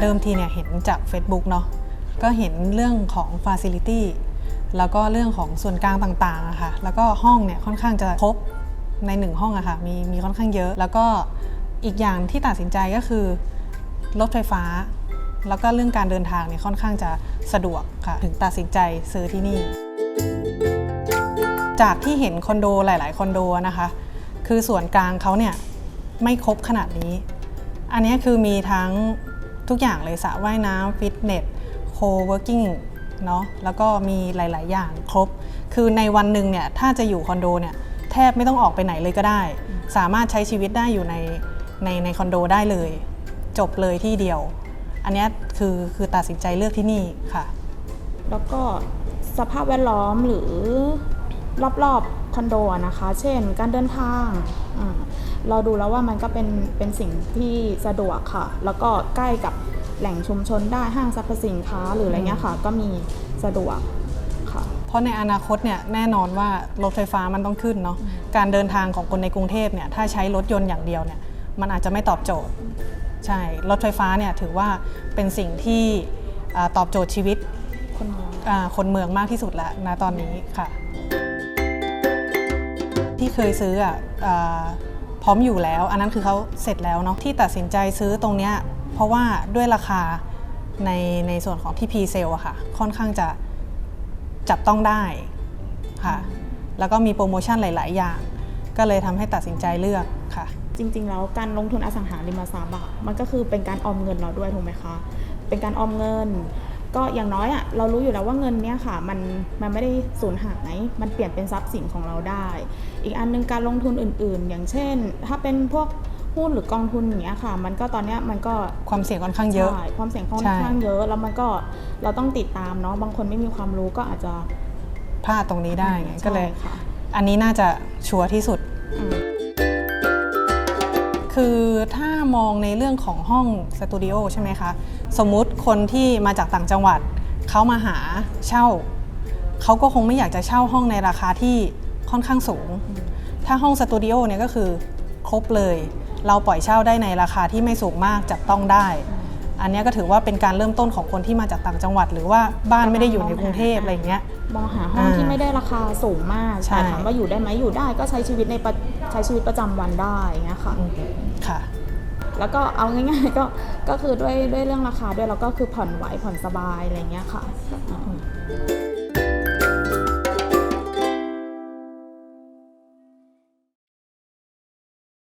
เดิมทีเนี่ยเห็นจาก Facebook เนาะก็เห็นเรื่องของ Facility แล้วก็เรื่องของส่วนกลางต่างๆอะค่ะแล้วก็ห้องเนี่ยค่อนข้างจะครบในหนึ่งห้องอะค่ะมีมีค่อนข้างเยอะ แล้วก็อีกอย่างที่ตัดสินใจก็คือรถไฟฟ้า แล้วก็เรื่องการเดินทางเนี่ยค่อนข้างจะสะดวกค่ะ ถึงตัดสินใจซื้อที่นี่ จากที่เห็นคอนโดหลาย ๆ คอนโดนะคะ คือส่วนกลางเขาเนี่ยไม่ครบขนาดนี้ อันนี้คือมีทั้ง ทุกอย่างเลยสระว่ายน้ำฟิตเนสโคเวิร์กิ่งเนาะแล้วก็มีหลาย ๆ อย่างครบ คือในวันหนึ่งเนี่ยถ้าจะอยู่คอนโดเนี่ยแทบไม่ต้องออกไปไหนเลยก็ได้ สามารถใช้ชีวิตได้อยู่ในในในคอนโดได้เลย จบเลยที่เดียว อันนี้คือคือตัดสินใจเลือกที่นี่ค่ะ แล้วก็สภาพแวดล้อมหรือ รอบๆคอนโดอะนะคะ เช่น การเดินทางอ่าเราดูแล้วว่ามันก็เป็นเป็นสิ่งที่สะดวกค่ะ แล้วก็ใกล้กับแหล่งชุมชนได้ห้างสรรพสินค้าหรืออะไรเงี้ยค่ะ ก็มีสะดวกค่ะ เพราะในอนาคตเนี่ยแน่นอนว่ารถไฟฟ้ามันต้องขึ้นเนาะการเดินทางของคนในกรุงเทพเนี่ยถ้าใช้รถยนต์อย่างเดียวเนี่ยมันอาจจะไม่ตอบโจทย์ ใช่รถไฟฟ้าเนี่ยถือว่าเป็นสิ่งที่อ่าตอบโจทย์ชีวิตคนเมืองอ่าคนเมืองมากที่สุดแล้วนะตอนนี้ค่ะ ที่เคยซื้ออะอ่าพร้อมอยู่แล้ว อันนั้นคือเขาเสร็จแล้วเนาะที่ตัดสินใจซื้อตรงเนี้ยเพราะว่าด้วยราคาในในส่วนของที่พีเซลอะค่ะ ค่อนข้างจะจับต้องได้ค่ะ แล้วก็มีโปรโมชั่นหลาย ๆ อย่าง ก็เลยทำให้ตัดสินใจเลือกค่ะ จริง ๆ แล้วการลงทุนอสังหาริมทรัพย์อะมันก็คือเป็นการออมเงินเราด้วยถูกไหมคะ เป็นการออมเงิน ก็อย่างน้อยอะเรารู้อยู่แล้วว่าเงินเนี้ยค่ะมันมันไม่ได้สูญหายมันเปลี่ยนเป็นทรัพย์สินของเราได้ อีกอันหนึงการลงทุนอื่น ๆ อย่างเช่น ถ้าเป็นพวกหุ้นหรือกองทุนอย่างเงี้ยค่ะ มันก็ตอนเนี้ยมันก็ความเสี่ยงค่อนข้างเยอะใช่ความเสี่ยงค่อนใช่ข้างเยอะแล้วมันก็เราต้องติดตามเนาะบางคนไม่มีความรู้ก็อาจจะพลาดตรงนี้ได้ไงใช่ก็เลยค่ะอันนี้น่าจะชัวร์ที่สุด อืม คือถ้ามองในเรื่องของห้องสตูดิโอใช่ไหมคะ สมมุติคนที่มาจากต่างจังหวัดเขามาหาเช่า เขาก็คงไม่อยากจะเช่าห้องในราคาที่ค่อนข้างสูง ถ้าห้องสตูดิโอเนี่ยก็คือครบเลย เราปล่อยเช่าได้ในราคาที่ไม่สูงมากจับต้องได้ อันเนี้ยก็ถือว่าเป็นการเริ่มต้นของคนที่มาจากต่างจังหวัด หรือว่าบ้านไม่ได้อยู่ในกรุงเทพอะไรอย่างเงี้ยมองหาห้องอ่าที่ไม่ได้ราคาสูงมากใช่แต่ถามว่าอยู่ได้ไหมอยู่ได้ก็ใช้ชีวิตในประใช้ชีวิตประจำวันได้อย่างเงี้ยค่ะอืมค่ะ แล้วก็เอาง่ายๆก็ก็คือด้วยด้วยเรื่องราคาด้วยแล้วก็คือผ่อนไหวผ่อนสบายอะไรเงี้ยค่ะอืม